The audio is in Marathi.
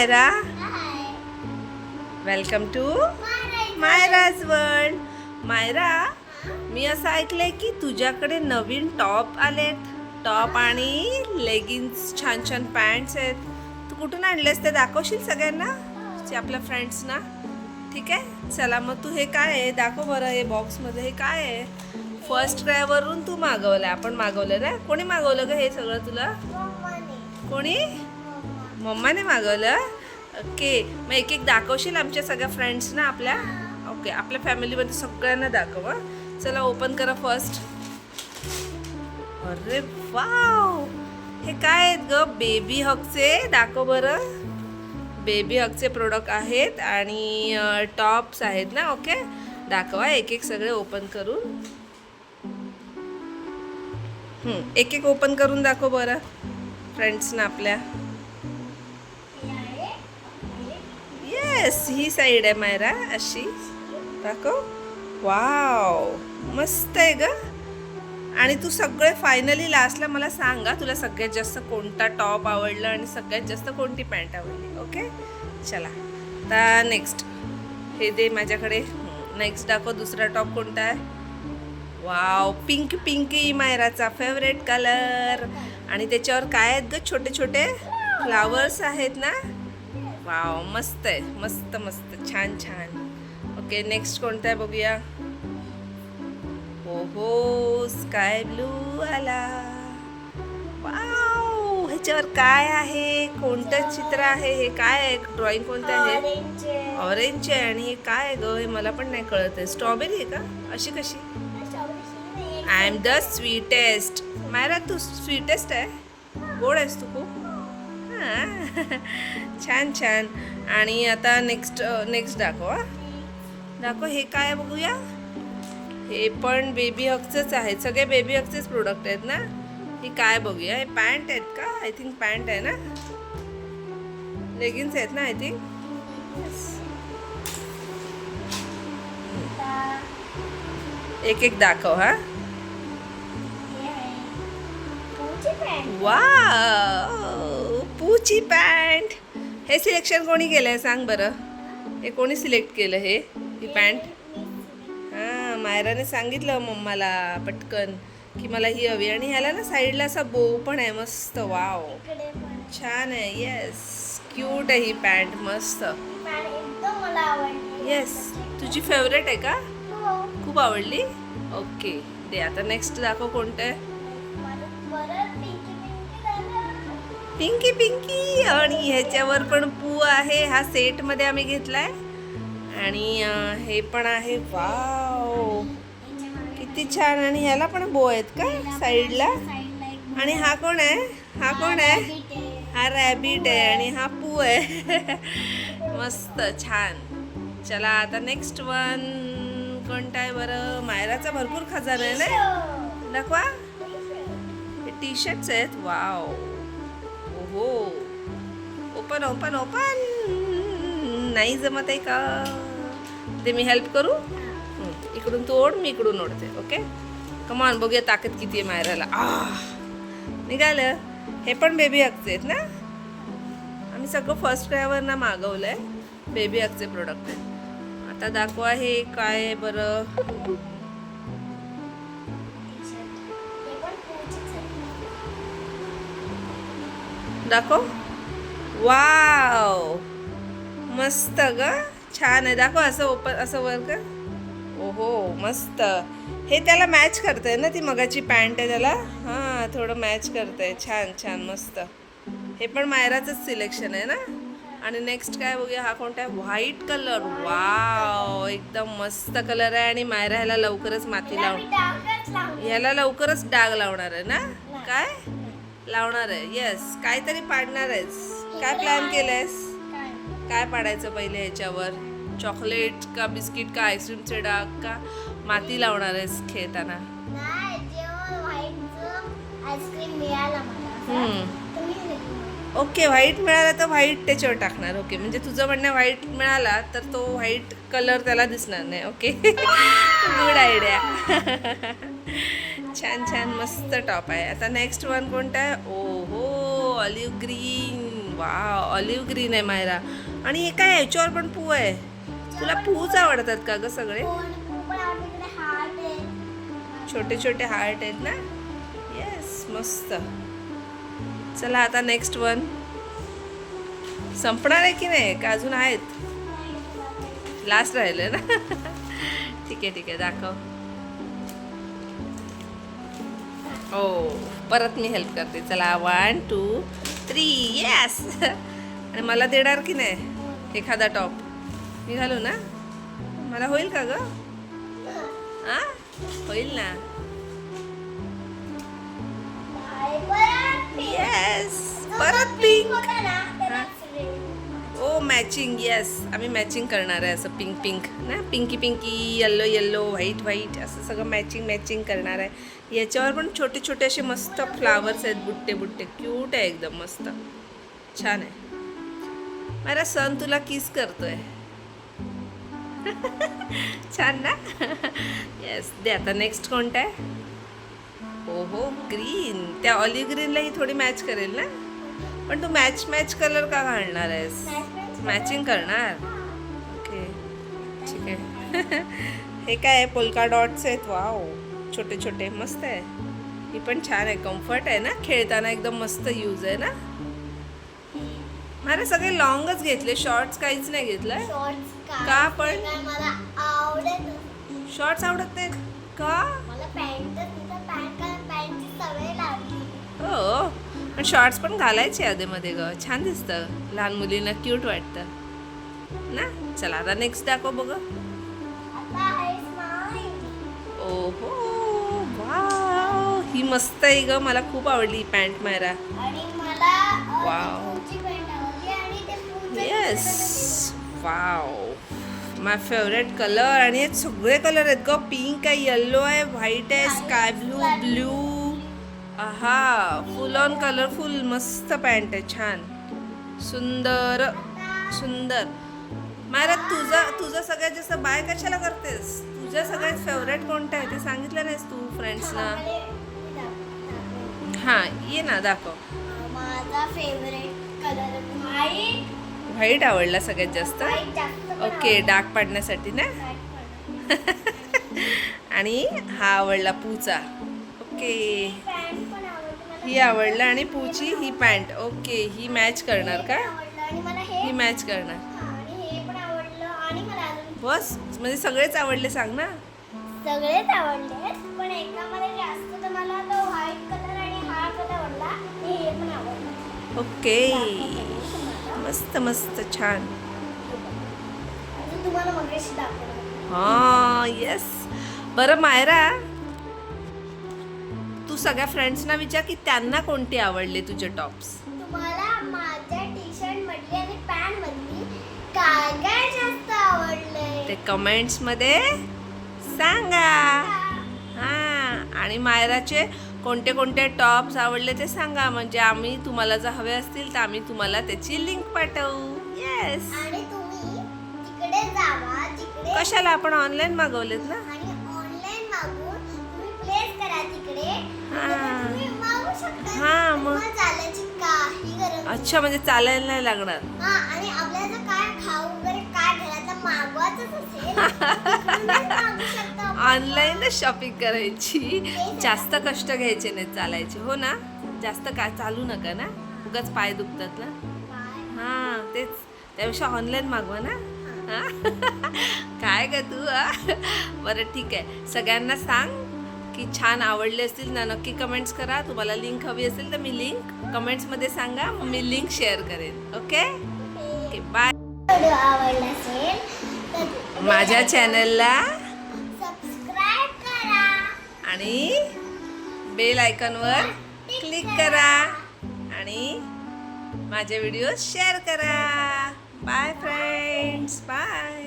Myra? Welcome to Myra's world Myra मी असं ऐकलंय की तुझ्याकडे नवीन टॉप आलेत. टॉप आणि लेगिन्स छान छान पॅन्ट्स आहेत. तू कुठून आणलेस ते दाखवशील सगळ्यांना? जे आपल्या फ्रेंड्सना ठीक आहे? चला मग तू हे काय आहे? दाखव बरं हे बॉक्समध्ये हे काय आहे? फर्स्ट क्रायवरून तू मागवलं आपण मागवलं ना? कोणी मागवलं ग हे सगळं तुला? कोणी? मम्माने मागवलं. ओके मग एक एक दाखवशील आमच्या सगळ्या फ्रेंड्सना आपल्या? ओके आपल्या फॅमिलीमध्ये सगळ्यांना दाखव चला ओपन करा फर्स्ट अरे वाव! हे काय आहेत ग? बेबी हकचे दाखव बरं. बेबी हकचे प्रोडक्ट आहेत आणि टॉप्स आहेत ना? ओके दाखवा एक एक सगळे ओपन करून. एक एक ओपन करून दाखव बरं. फ्रेंड्सना आपल्या. येस ही साईड आहे मायरा अशी. दाखव. वाव. मस्त आहे ग. आणि तू सगळे फायनली लास्टला मला सांगा तुला सगळ्यात जास्त कोणता टॉप आवडला आणि सगळ्यात जास्त कोणती पॅन्ट आवडली ओके चला. आता नेक्स्ट हे दे माझ्याकडे. नेक्स्ट दाखव दुसरा टॉप कोणता आहे. वाव. पिंक पिंकी मायराचा फेवरेट कलर आणि त्याच्यावर काय आहेत ग? छोटे छोटे फ्लावर्स आहेत ना? वाव मस्त आहे. मस्त मस्त. छान छान. ओके नेक्स्ट कोणता आहे बघूया? हो हो स्काय ब्लू आला वाव ह्याच्यावर काय आहे? कोणतं चित्र आहे? हे काय आहे? ड्रॉइंग कोणतं आहे? ऑरेंज आहे. आणि हे काय आहे ग? हे मला पण नाही कळत आहे. स्ट्रॉबेरी आहे का? अशी कशी? I am the sweetest Myra Tu sweetest आहे? गोड आहेस तू खूप. हां. छान छान. आणि आता नेक्स्ट नेक्स्ट दाखव हा. दाखव हे काय बघूया? हे पण बेबी हकचंच आहे सगळे बेबी हकचेच प्रोडक्ट आहेत ना? हे काय बघूया? हे पॅन्ट आहेत का? आय थिंक पॅन्ट आहे ना? लेगिन्स आहेत ना आय थिंक एक एक दाखव हा. वाव पूची पॅन्ट हे सिलेक्शन कोणी केलं आहे सांग बरं. हे कोणी सिलेक्ट केलं हे? ही पॅन्ट? हां मायराने सांगितलं मम्माला पटकन की मला ही हवी आणि ह्याला ना साईडला असा बो पण आहे मस्त. वाव छान आहे. येस क्यूट आहे ही पॅन्ट मस्त. येस तुझी फेवरेट आहे का? खूप आवडली? ओके दे आता नेक्स्ट दाखव कोणतं आहे. पिंकी पिंकी. आणि ह्याच्यावर पण पू आहे. हा सेटमध्ये आम्ही आम्ही घेतलाय. आणि हे पण आहे. वाव. किती छान. आणि ह्याला पण बो आहेत का? साईडला? आणि हा कोण आहे? हा कोण आहे? हा रॅबिट आहे. आणि हा पू आहे. मस्त. छान. चला आता नेक्स्ट वन कोणता आहे बरं? मायराचा भरपूर खजाना आहे ना दाखवा. हे टी शर्ट्स आहेत. वाव. हो. Open open open. नाही जमत आहे का? ते मी हेल्प करू? इकडून तू ओढ मी इकडून ओढते ओके? कमान बघूया ताकद किती आहे मायराला. आ निघालं. हे पण बेबी हकचे आहेत ना? आम्ही सगळं फर्स्ट क्रायवर ना मागवलं आहे बेबी हकचे प्रोडक्ट आहे. आता दाखवा हे काय बरं. दाखव. वाव. मस्त ग. छान आहे. दाखव असं ओपन असं वर का ओहो मस्त. हे त्याला मॅच करतंय ना ती मगाची पॅन्ट आहे त्याला? हां थोडं मॅच करतंय. छान छान मस्त. हे पण मायराचंच सिलेक्शन आहे ना? आणि नेक्स्ट काय बघूया? हा कोणता आहे? व्हाईट कलर वाव एकदम मस्त कलर आहे आणि मायरा ह्याला लवकरच माती लावून ह्याला लवकरच डाग लावणार आहे ना? काय? लावणार आहे. येस काहीतरी पाडणार आहेस. काय प्लॅन केलंयस? काय? पाडायचं पहिले ह्याच्यावर? चॉकलेट का बिस्किट का आईस्क्रीमचे डाग का माती लावणार आहेस खेळताना. ओके व्हाईट मिळाला तर व्हाईट त्याच्यावर टाकणार. ओके म्हणजे तुझं म्हणणं व्हाईट मिळाला तर तो व्हाईट कलर त्याला दिसणार नाही. ओके गुड आयडिया छान छान मस्त टॉप आहे. आता नेक्स्ट वन कोणता आहे? ओ हो ऑलिव्ह ग्रीन वा ऑलिव्ह ग्रीन आहे मायरा. आणि हे काय याच्यावर पण पू आहे. तुला पूच आवडतात का ग सगळे? आहे. छोटे छोटे हार्ट आहेत ना? येस मस्त. चला आता नेक्स्ट वन संपणार आहे की नाही? का अजून आहेत? लास्ट राहिले ना? ठीक आहे ठीक आहे दाखव. ओ परत मी हेल्प करते. चला वन टू थ्री येस आणि मला देणार की नाही? एखादा टॉप मी घालू ना? मला होईल का ग? हा होईल ना? येस परत पिंक ओ मॅचिंग येस आम्ही मॅचिंग करणार आहे असं पिंक पिंक ना? Pinky pinky yellow yellow white white असं सगळं मॅचिंग मॅचिंग करणार आहे. याच्यावर पण छोटे छोटे असे मस्त फ्लावर्स आहेत बुट्टे बुट्टे क्यूट आहे एकदम मस्त. छान आहे. माझा सण तुला किस करतोय. छान ना? येस दे आता नेक्स्ट कोणता आहे? हो हो ग्रीन त्या ऑलिव्ह ग्रीनला ही थोडी मॅच करेल ना? पण तू मॅच मॅच कलर का घालणार आहेस? मॅचिंग करणार? ओके ठीक आहे. हे काय आहे? पोलका डॉट्स आहेत. वाव छोटे छोटे मस्त आहे. ही पण छान आहे कम्फर्ट आहे ना? खेळताना एकदम मस्त यूज आहे ना? मला सगळे लॉंगच घेतले शॉर्ट्स काहीच नाही घेतलंय. का? पण? शॉर्ट्स आवडत. नाहीत? का? हो. पण शॉर्ट्स पण घालायचे आधीमध्ये ग. छान दिसतं. लहान मुलींना क्यूट वाटतं. ना? चला आता नेक्स्ट दाखव बघ. ओहो. ही मस्त आहे ग. मला खूप आवडली pant Myra. पूचे yes wow. My favourite colour आणि हे सगळे कलर आहेत ग. पिंक आहे येल्लो आहे व्हाईट आहे स्काय ब्लू ब्ल्यू आहा फुल ऑन कलरफुल मस्त पॅन्ट आहे. छान. सुंदर. सुंदर. मायरा तुझा तुझं सगळ्यात जास्त बाय कशाला करतेस? तुझं सगळ्यात फेवरेट कोणतं आहे? ते सांगितलं नाहीस तू फ्रेंड्सना हां ये ना दाखव. माझा फेवरेट कलर व्हाईट व्हाईट आवडला सगळ्यात जास्त? व्हाईट जास्त पण ओके डाग पाडण्यासाठी ना. आणि हा आवडला पूचा. ओके पॅन्ट पण आवडते मला. ही आवडला आणि पूची ही पॅन्ट ओके ही मॅच करणार का? आवडलं आणि मला हे ही मॅच करणार. हा, आणि हे पण आवडलं आणि मला अजून बस म्हणजे सगळेच आवडले सांग ना. सगळेच आवडले ओके. मस्त मस्त छान. हा येस बरं मायरा. तू सगळ्या फ्रेंड्सना विचार की त्यांना कोणते आवडले तुझे टॉप्स तुम्हाला माझ्या टी शर्ट मधली आणि पॅन्ट मधली काय काय जास्त आवडलंय? ते कमेंट्समध्ये सांगा. हा आणि मायराचे कोणते कोणते टॉप्स आवडले ते सांगा. म्हणजे आम्ही तुम्हाला जर हवे असतील तर आम्ही तुम्हाला त्याची लिंक पाठवू. येस कशाला आपण ऑनलाईन मागवलेत ना? हा. मागू हा. अच्छा म्हणजे चालायला नाही लागणार. ऑनलाईनच शॉपिंग करायची. जास्त कष्ट घ्यायचे नाही चालायचे. हो ना? जास्त काय चालू नका ना? उगाच पाय दुखतात ना? हां तेच. त्यापेक्षा ऑनलाईन मागवा ना? काय ग तू बरं ठीक आहे. सगळ्यांना सांग की छान आवडले असतील ना नक्की कमेंट्स करा. तुम्हाला लिंक हवी असेल तर मी लिंक कमेंट्समध्ये सांगा. मग मी लिंक शेअर करेन. ओके ओके बाय आवडला असेल माझ्या चॅनलला आणि बेल आयकॉनवर क्लिक करा. आणि माझे व्हिडिओ शेअर करा. Bye friends bye